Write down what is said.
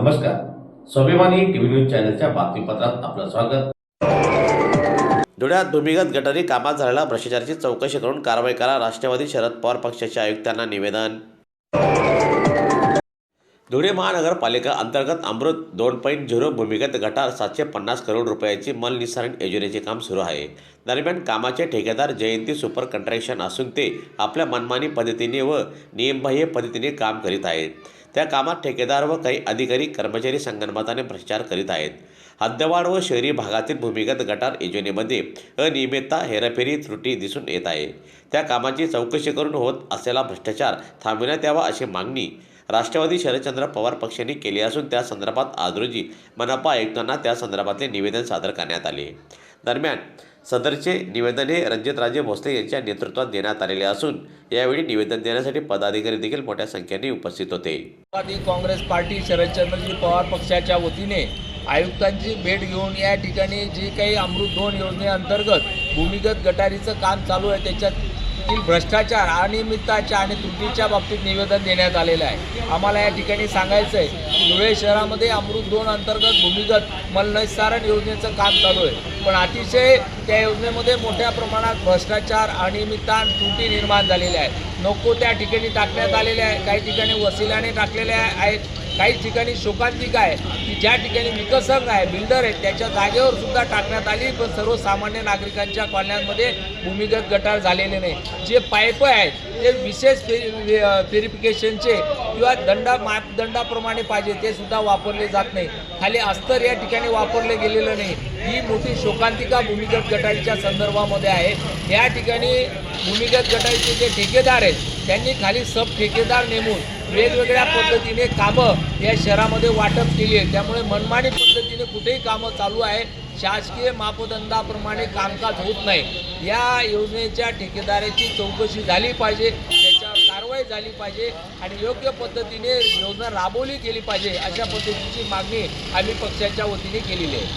नमस्कार. स्वाभिमानी TV news चॅनलच्या बातमीपत्रात आपलं स्वागत. धुळ्यात भूमिगत गटारी कामात झालेल्या भ्रष्टाचाराची चौकशी करून कारवाई करा राष्ट्रवादी शरद पवार पक्षाच्या आयुक्तांना निवेदन. धुळे महानगरपालिका अंतर्गत अमृत दोन पॉईंट झिरो भूमिगत गटार सातशे पन्नास करोड रुपयाची मलनिसारण योजनेचे काम सुरू आहे. दरम्यान कामाचे ठेकेदार जयंती सुपर कॉन्ट्रॅक्शन असून ते आपल्या मनमानी पद्धतीने व नियमबाह्य पद्धतीने काम करीत आहेत. त्या कामात ठेकेदार व काही अधिकारी कर्मचारी संगणमताने भ्रष्टाचार करीत आहेत. हद्दवाढ व शहरी भागातील भूमिगत गटार योजनेमध्ये अनियमितता हेराफेरी त्रुटी दिसून येत आहे. त्या कामाची चौकशी करून होत असलेला भ्रष्टाचार थांबविण्यात यावा अशी मागणी राष्ट्रवादी शरदचंद्र पवार पक्षांनी केली असून त्या संदर्भात आज रोजी मनपा आयुक्तांना त्या संदर्भातले निवेदन सादर करण्यात आले. दरम्यान सदरचे निवेदन हे रणजितराजे भोसले यांच्या नेतृत्वात देण्यात आलेले असून यावेळी निवेदन देण्यासाठी पदाधिकारी देखील मोठ्या संख्येने उपस्थित होते. काँग्रेस पार्टी शरदचंद्रजी पवार पक्षाच्या वतीने आयुक्तांची भेट घेऊन या ठिकाणी जी काही अमृत दोन योजनेअंतर्गत भूमिगत गटारीचं काम चालू आहे त्याच्यात त्याच्यातील भ्रष्टाचार अनियमितताच्या आणि त्रुटीच्या बाबतीत निवेदन देण्यात आलेलं आहे. आम्हाला या ठिकाणी सांगायचं आहे की धुळे शहरामध्ये अमृत दोन अंतर्गत भूमिगत मलनिस्सारण योजनेचं काम चालू आहे. पण अतिशय त्या योजनेमध्ये मोठ्या प्रमाणात भ्रष्टाचार अनियमितता आणि त्रुटी निर्माण झालेल्या आहेत. नको त्या ठिकाणी टाकण्यात आलेल्या आहे काही ठिकाणी वसिलाने टाकलेल्या आहेत. काही ठिकाणी शोकांतिका आहे की ज्या ठिकाणी विकसक आहे बिल्डर आहेत त्याच्या जागेवर सुद्धा टाकण्यात आली पण सर्वसामान्य नागरिकांच्या कॉलन्यांमध्ये भूमिगत गटार झालेले नाही. जे पाईप आहेत ते विशेष व्हेरिफिकेशनचे किंवा दंडा मापदंडाप्रमाणे पाहिजे ते सुद्धा वापरले जात नाही. खाली अस्तर या ठिकाणी वापरले गेलेलं नाही. ही मोठी शोकांतिका भूमिगत गटारीच्या संदर्भामध्ये आहे. या ठिकाणी भूमिगत गटारीचे जे ठेकेदार आहेत त्यांनी खाली सब ठेकेदार नेमून वेगवेगळ्या पद्धतीने कामं या शहरामध्ये वाटप केली आहे. त्यामुळे मनमानी पद्धतीने कुठेही कामं चालू आहे. शासकीय मापदंडाप्रमाणे कामकाज होत नाही. या योजनेच्या ठेकेदाराची चौकशी झाली पाहिजे त्याच्यावर कारवाई झाली पाहिजे आणि योग्य पद्धतीने योजना राबवली गेली पाहिजे अशा पद्धतीची मागणी आम्ही पक्षाच्या वतीने केलेली आहे.